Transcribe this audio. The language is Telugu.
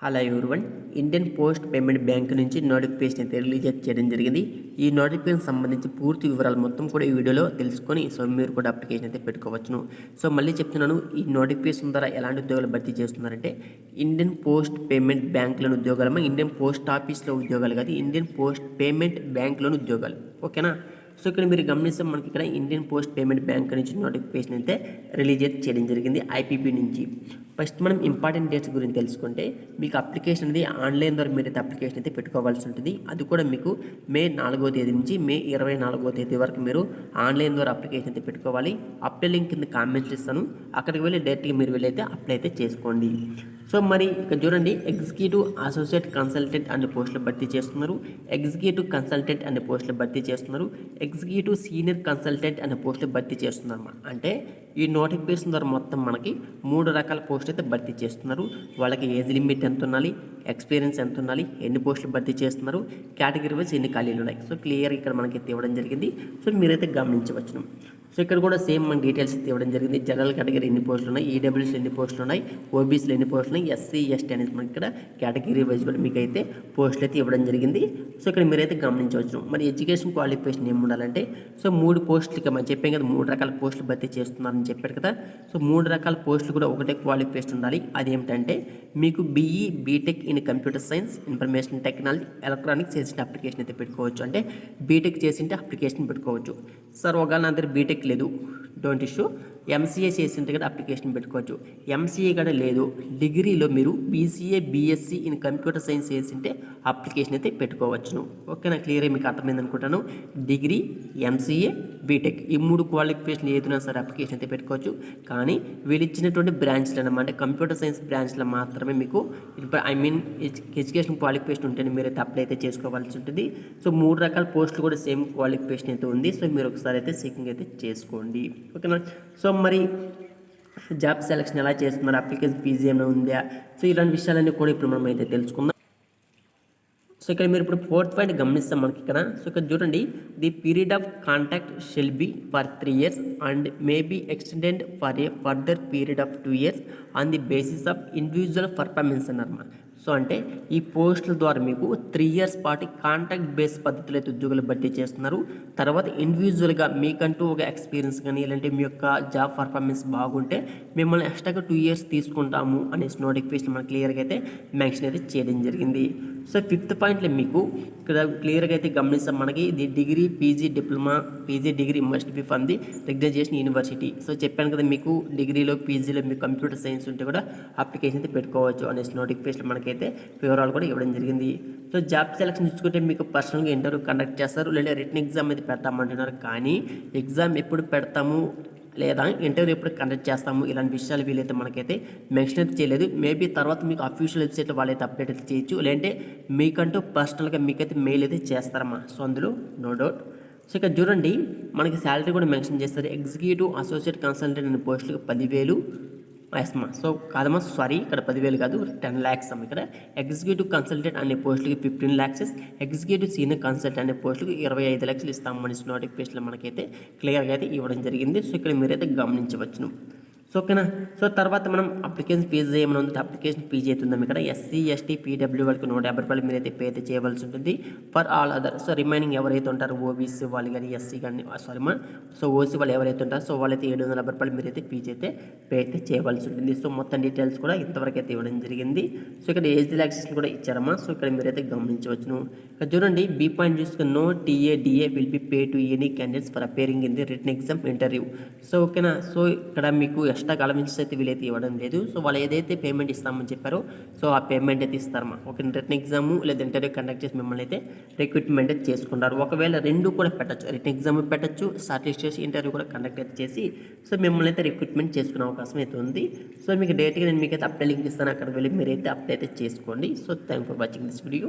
Hello everyone Indian post payment bank నుంచి నోటిఫికేషన్ అయితే రిలీజ్ చేయడం జరిగింది. ఈ నోటిఫికేషన్ సంబంధించి పూర్తి వివరాలు మొత్తం కూడా ఈ వీడియోలో తెలుసుకొని సో మీరు కూడా అప్లికేషన్ అయితే పెట్టుకోవచ్చును. సో మళ్ళీ చెప్తున్నాను ఈ నోటిఫికేషన్ ద్వారా ఎలాంటి ఉద్యోగాలు భర్తీ చేస్తున్నారంటే ఇండియన్ పోస్ట్ పేమెంట్ బ్యాంకులోని ఉద్యోగాలమా ఇండియన్ పోస్ట్ ఆఫీస్లో ఉద్యోగాలు కాదు ఇండియన్ పోస్ట్ పేమెంట్ బ్యాంకులోని ఉద్యోగాలు. ఓకేనా? సో ఇక్కడ మీరు గమనిస్తే మనకి ఇక్కడ ఇండియన్ పోస్ట్ పేమెంట్ బ్యాంక్ నుంచి నోటిఫికేషన్ అయితే రిలీజ్ అయితే చేయడం జరిగింది ఐపీపీ నుంచి. ఫస్ట్ మనం ఇంపార్టెంట్ డేట్స్ గురించి తెలుసుకుంటే మీకు అప్లికేషన్ అనేది ఆన్లైన్ ద్వారా మీరు అయితే అప్లికేషన్ అయితే పెట్టుకోవాల్సి ఉంటుంది. అది కూడా మీకు మే నాలుగో తేదీ నుంచి మే ఇరవై నాలుగో తేదీ వరకు మీరు ఆన్లైన్ ద్వారా అప్లికేషన్ అయితే పెట్టుకోవాలి. అప్లై లింక్ కింద కామెంట్స్ ఇస్తాను అక్కడికి వెళ్ళి డైరెక్ట్గా మీరు వెళ్ళి అయితే అప్లై అయితే చేసుకోండి. సో మరి ఇక్కడ చూడండి ఎగ్జిక్యూటివ్ అసోసియేట్ కన్సల్టెంట్ అనే పోస్టులు భర్తీ చేస్తున్నారు. ఎగ్జిక్యూటివ్ కన్సల్టెంట్ అనే పోస్టులు భర్తీ చేస్తున్నారు. ఎగ్జిక్యూటివ్ సీనియర్ కన్సల్టెంట్ అనే పోస్టులు భర్తీ చేస్తున్నారు అంటే ఈ నోటిఫికేషన్ ద్వారా మొత్తం మనకి మూడు రకాల పోస్టులు అయితే భర్తీ చేస్తున్నారు. వాళ్ళకి ఏజ్ లిమిట్ ఎంత ఉండాలి ఎక్స్పీరియన్స్ ఎంత ఉండాలి ఎన్ని పోస్టులు భర్తీ చేస్తున్నారు కేటగిరీ వైజ్ ఎన్ని ఖాళీలు ఉన్నాయి. సో క్లియర్ ఇక్కడ మనకి ఇవ్వడం జరిగింది. సో మీరైతే గమనించవచ్చును. సో ఇక్కడ కూడా సేమ్ మన డీటెయిల్స్ ఇవ్వడం జరిగింది. జనరల్ కేటగిరీ ఎన్ని పోస్టులు ఉన్నాయి? ఈడబ్ల్యూస్ ఎన్ని పోస్టులు ఉన్నాయి? ఓబీసీలు ఎన్ని పోస్టులు ఉన్నాయి? ఎస్సీ ఎస్టీ అనేది మనకి ఇక్కడ కేటగిరీ వైజ్ కూడా మీకు అయితే పోస్టులు అయితే ఇవ్వడం జరిగింది. సో ఇక్కడ మీరైతే గమనించవచ్చు. మరి ఎడ్యుకేషన్ క్వాలిఫికేషన్ ఏమి ఉండాలంటే సో మూడు పోస్టులకి మనం చెప్పాం కదా మూడు రకాల పోస్టులు భర్తీ చేస్తున్నారని చెప్పారు కదా. సో మూడు రకాల పోస్టులు కూడా ఒకటే క్వాలిఫికేషన్ ఉండాలి. అదేమిటంటే మీకు BE BTech in computer science information technology electronics చేసిన అప్లికేషన్ అయితే పెట్టుకోవచ్చు. అంటే బీటెక్ చేసింటే అప్లికేషన్ పెట్టుకోవచ్చు. సార్ ఒకవేళ నా దగ్గర బీటెక్ చేయట్లేదు. డోంట్ ఇష్యూ ఎంసీఏ చేసిన కూడా అప్లికేషన్ పెట్టుకోవచ్చు. ఎంసీఏ కూడా లేదు. డిగ్రీలో మీరు BCA BSc in computer science చేసింటే అప్లికేషన్ అయితే పెట్టుకోవచ్చును. ఓకేనా? క్లియర్గా మీకు అర్థమైంది అనుకుంటాను. డిగ్రీ ఎంసీఏ బీటెక్ ఈ మూడు క్వాలిఫికేషన్ ఏదైనా సరే అప్లికేషన్ అయితే పెట్టుకోవచ్చు. కానీ వీళ్ళు ఇచ్చినటువంటి బ్రాంచ్లు అనమాట కంప్యూటర్ సైన్స్ బ్రాంచ్లో మాత్రమే మీకు ఐ మీన్ ఎడ్యుకేషన్ క్వాలిఫికేషన్ ఉంటేనే మీరైతే అప్లై అయితే చేసుకోవాల్సి ఉంటుంది. సో మూడు రకాల పోస్టులు కూడా సేమ్ క్వాలిఫికేషన్ అయితే ఉంది. సో మీరు ఒకసారి అయితే చెకింగ్ అయితే చేసుకోండి. ఓకేనా? సో మరి జాబ్ సెలక్షన్ ఎలా చేస్తున్నారు? అప్లికేషన్ ఫీజు ఏమైనా ఉందా? సో ఇలాంటి విషయాలన్నీ కూడా ఇప్పుడు మనం అయితే తెలుసుకుందాం. సో ఇక్కడ మీరు ఇప్పుడు ఫోర్త్ పాయింట్ గమనిస్తాం మనకి ఇక్కడ. సో ఇక్కడ చూడండి the period of contract shall be for three years and may be extended for a further period of two years on the basis of individual performance అన్నమాట సో అంటే ఈ పోస్టుల ద్వారా మీకు త్రీ ఇయర్స్ పాటు కాంటాక్ట్ బేస్ పద్ధతిలో అయితే ఉద్యోగులు భర్తీ చేస్తున్నారు. తర్వాత ఇండివిజువల్గా మీకంటూ ఒక ఎక్స్పీరియన్స్ కానీ లేదంటే మీ యొక్క జాబ్ పర్ఫార్మెన్స్ బాగుంటే మిమ్మల్ని ఎక్స్ట్రాగా టూ ఇయర్స్ తీసుకుంటాము అనేసి నోటిఫికేషన్ మనకు క్లియర్గా అయితే మెన్షన్ అయితే చేయడం జరిగింది. సో ఫిఫ్త్ పాయింట్లో మీకు ఇక్కడ క్లియర్గా అయితే గమనిస్తాం. మనకి ఇది degree PG diploma PG degree must be from the recognization university so చెప్పాను కదా మీకు డిగ్రీలో పీజీలో మీకు కంప్యూటర్ సైన్స్ ఉంటే కూడా అప్లికేషన్ అయితే పెట్టుకోవచ్చు అనేసి నోటిఫికేషన్ మనకైతే వివరాలు కూడా ఇవ్వడం జరిగింది. సో జాబ్ సెలక్షన్ చూసుకుంటే మీకు పర్సనల్గా ఇంటర్వ్యూ కండక్ట్ చేస్తారు. లేదా రిటర్న్ ఎగ్జామ్ అయితే పెడతామంటున్నారు. కానీ ఎగ్జామ్ ఎప్పుడు పెడతాము? లేదా ఇంటర్వ్యూ ఎప్పుడు కండక్ట్ చేస్తాము? ఇలాంటి విషయాలు వీలైతే మనకైతే మెన్షన్ అయితే చేయలేదు. మేబీ తర్వాత మీకు అఫీషియల్ వెబ్సైట్లో వాళ్ళైతే అప్డేట్ అయితే చేయొచ్చు. లేదంటే మీకంటూ పర్సనల్గా మీకైతే మెయిల్ అయితే చేస్తారమ్మా. సో అందులో నో డౌట్. సో ఇక్కడ చూడండి. మనకి శాలరీ కూడా మెన్షన్ చేస్తారు. ఎగ్జిక్యూటివ్ అసోసియేట్ కన్సల్టెంట్ అనే పోస్టులకు పదివేలు. ఎస్మా సో కాదమ్మా సారీ ఇక్కడ పదివేలు కాదు టెన్ ల్యాక్స్ అమ్మ ఇక్కడ. ఎగ్జిక్యూటివ్ కన్సల్టెంట్ అనే పోస్టులకి fifteen lakhs executive senior consultant అనే పోస్టులకు ఇరవై ఐదు లక్షలు ఇస్తాం మనిషి నోటిఫికేషన్లో మనకైతే క్లియర్గా అయితే ఇవ్వడం జరిగింది. సో ఇక్కడ మీరైతే గమనించవచ్చును. సో ఓకేనా సో తర్వాత మనం అప్లికేషన్ ఫీజు ఏమైనా ఉంది అప్లికేషన్ ఫీజు అవుతుందాం ఇక్కడ. ఎస్సీ ఎస్టీ పీడబ్ల్యూ వాళ్ళకి నూట యాభై రూపాయలు మీరైతే పే అయితే చేయవలసి ఉంటుంది. For all other so remaining ఎవరైతే ఉంటారో ఓబీసీ వాళ్ళు కానీ ఎస్సీ కానీ సారీ మా సో ఓసీ వాళ్ళు ఎవరైతే ఉంటారో సో వాళ్ళైతే ఏడు వందల యాభై రూపాయలు మీరైతే ఫీజు అయితే పే అయితే చేయవలసి ఉంటుంది. సో మొత్తం డీటెయిల్స్ కూడా ఇంతవరకు అయితే ఇవ్వడం జరిగింది. సో ఇక్కడ ఏజ్ రిలాక్సేషన్ కూడా ఇచ్చారమ్మా సో ఇక్కడ మీరైతే గమనించవచ్చును. ఇక్కడ చూడండి బీ పాయింట్ చూసుకుని no TA DA will be pay to any candidates for appearing in the written exam interview so ఓకేనా సో ఇక్కడ మీకు ఎక్స్ట్రా అలవెన్సెస్ అయితే వీలైతే ఇవ్వడం లేదు. సో వాళ్ళు ఏదైతే పేమెంట్ ఇస్తామని చెప్పారో సో ఆ పేమెంట్ అయితే ఇస్తారమ్మా. ఒక రిటర్న్ ఎగ్జామ్ లేదా ఇంటర్వ్యూ కండక్ట్ చేసి మిమ్మల్ని అయితే రిక్రూట్మెంట్ అయితే చేసుకుంటారు. ఒకవేళ రెండు కూడా పెట్టచ్చు. రిటర్న్ ఎగ్జామ్ పెట్టచ్చు షార్ట్ చేసి ఇంటర్వ్యూ కూడా కండక్ట్ అయితే చేసి సో మిమ్మల్ని అయితే రిక్రూట్మెంట్ చేసుకునే అవకాశం అయితే ఉంది. సో మీకు డైరెక్ట్గా నేను మీకు అయితే అప్డే లింక్ ఇస్తాను. అక్కడ వెళ్ళి మీరైతే అప్డేట్ అయితే చేసుకోండి. So thank for watching this video